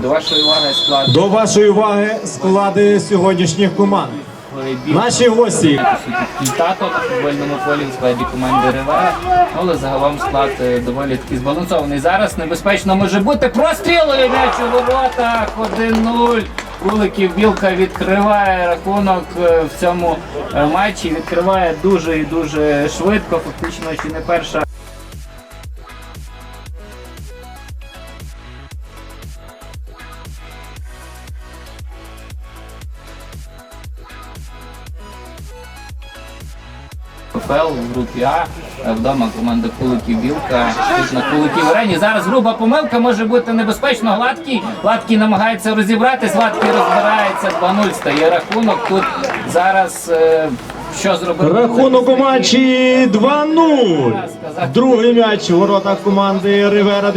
До вашої уваги склад До вашої уваги склади сьогоднішніх команд. Наші гості. Тато на футбольному полі в складі команди Ривера. Але загалом склад е, доволі таки збалансований. Зараз небезпечно може бути прострілою м'яч у воротах 1-0. Куликів Білка відкриває рахунок е, в цьому е, матчі. Відкриває дуже і дуже швидко. Фактично, чи не перша. ПФЛ в групі А. Е, Вдома команда Куликів Білка. Тут на Куликів Арені. Зараз груба помилка може бути небезпечно. Гладкий. Гладкий намагається розібратись. Гладкий розбирається. 2-0 стає рахунок. Тут зараз е, що зробив? Рахунок у матчі 2-0. Другий м'яч у воротах команди Ривера.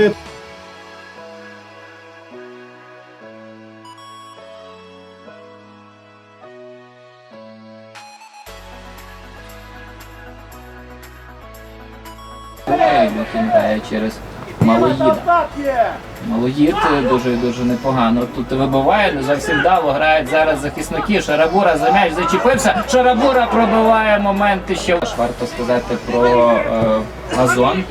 Де- Кидає через Малоїда. Малоїд дуже дуже непогано. Тут вибиває, не зовсім вдало. Грають зараз захисники. Шарабура за м'яч зачепився. Шарабура пробиває моменти ще. Варто сказати про е, газон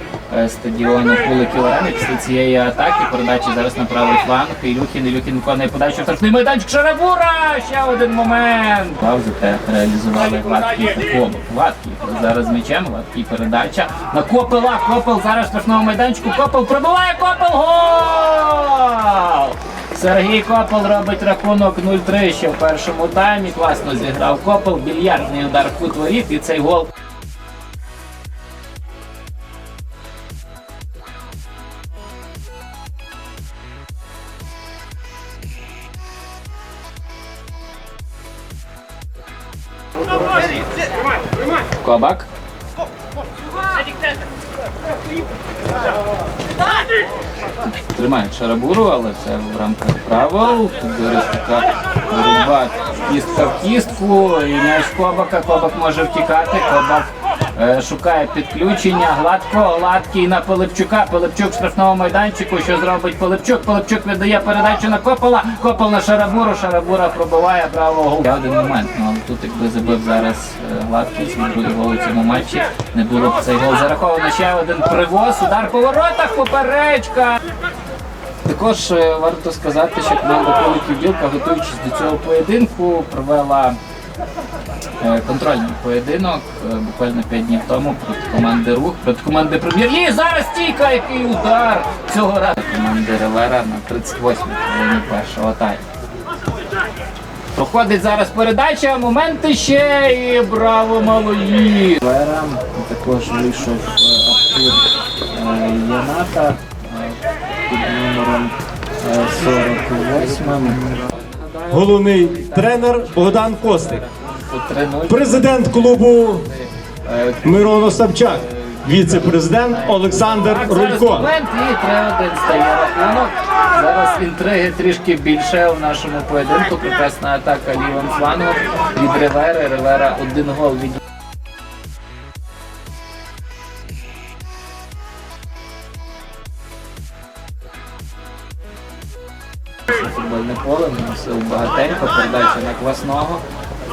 стадіону Куликів Арени після цієї атаки. Передачі зараз на правий фланг. Ілюхін, Ілюхін виконує подачу штрафний майданчик. Шарабура! Ще один момент. Паузу те реалізували гладкий футбол. Гладкий зараз з м'ячем, передача. На Копела. Копел зараз в штрафному майданчику. Копел пробиває Копел. Гол! Сергій Копел робить рахунок 0-3 ще в першому таймі. Класно зіграв Копел. Більярдний удар в кут і цей гол. Кобак. Тримають шарабуру, але це в рамках правил. Така боротьба кістка в кістку. І м'яч Кобака. Кобак може втікати. Кобак шукає підключення. Гладко, гладкий на Пилипчука. Пилипчук в штрафному майданчику. Що зробить Пилипчук? Пилипчук віддає передачу на Копала. Копал на шарабуру. Шарабура пробиває право гол. Є один момент. Ну, але тут якби забив зараз е, гладкий другий гол у цьому матчі. Не було б цей гол зараховано. Ще один привоз. Удар по воротах. Поперечка. Також е, варто сказати, що команда Куликів Білка, готуючись до цього поєдинку, провела е, контрольний поєдинок е, буквально 5 днів тому проти команди Рух, проти команди Прем'єр-Ліги. Зараз стійка, який удар цього разу команди Ревера на 38-й хвилині першого тайму. Проходить зараз передача, моменти ще і браво малої. Ревера також вийшов е, Артур е, Яната е, під номером е, 48. Головний тренер Богдан Костик. По 3-0. Президент клубу Мироно Савчак. Віце-президент Олександр Так, зараз Рулько. і 3-1 стає рахунок. Зараз інтриги трішки більше у нашому поєдинку. Прекрасна атака лівим флангом від Ривери. Ривера один гол від футбольне поле, наносив багатенько, передача на Квасного.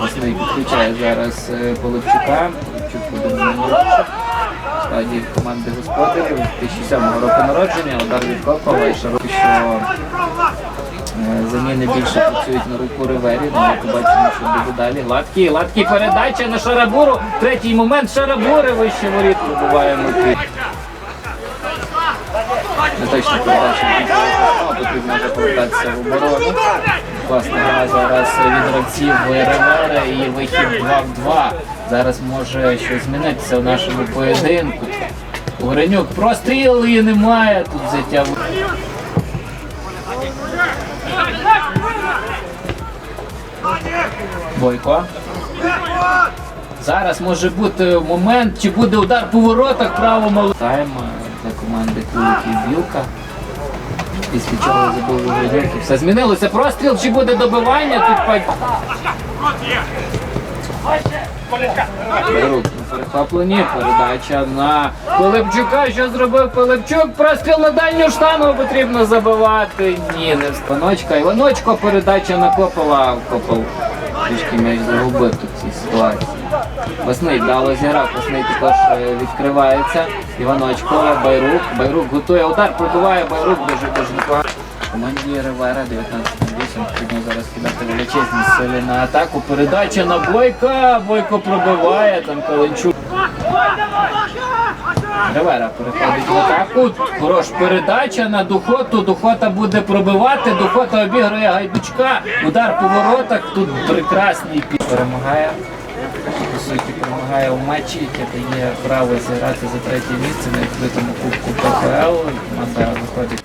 Квасний підключає зараз е, Полипчука. Полипчук буде в складі команди господарів 2007 року народження, удар від Копова і широко, що е, заміни більше працюють на руку Ривері, ну, ми побачимо, що буде далі. Гладкий, гладкий передача на Шарабуру. Третій момент Шарабури вище воріт Микит. Не точно передача. Повертатися в оборону. Класна зараз від гравців Ривера і вихід 2 в 2. Зараз може щось змінитися в нашому поєдинку. Горенюк простріл і немає тут взяття. Бойко. Зараз може бути момент, чи буде удар по воротах право мало. Тайм е, для команди Куликів Білка. Після чого забув Горенюк. Все змінилося. Простріл, чи буде добивання тут на передача на Пилипчука. Що зробив Пилипчук? Простріл на дальню штангу потрібно забивати. Ні, не в станочка. Іваночко передача на Копова. а Копов трішки м'яч загубив тут в цій ситуації. Весний вдало зіграв, Весний також е, відкривається. Іваночко, Байрук. Байрук готує удар, пробиває Байрук дуже дуже непогано. Команді Ривера 19 8 потрібно зараз кидати величезні сили на атаку. Передача на Бойка. Бойко пробиває, там Каленчук. Ривера переходить в атаку. Хорош передача на Духоту. Духота буде пробивати. Духота обігрує Гайдучка. Удар по воротах. Тут прекрасний пі- перемагає. По суті, перемагає у матчі, яке дає право зіграти за третє місце на відкритому кубку ПФЛ. Команда виходить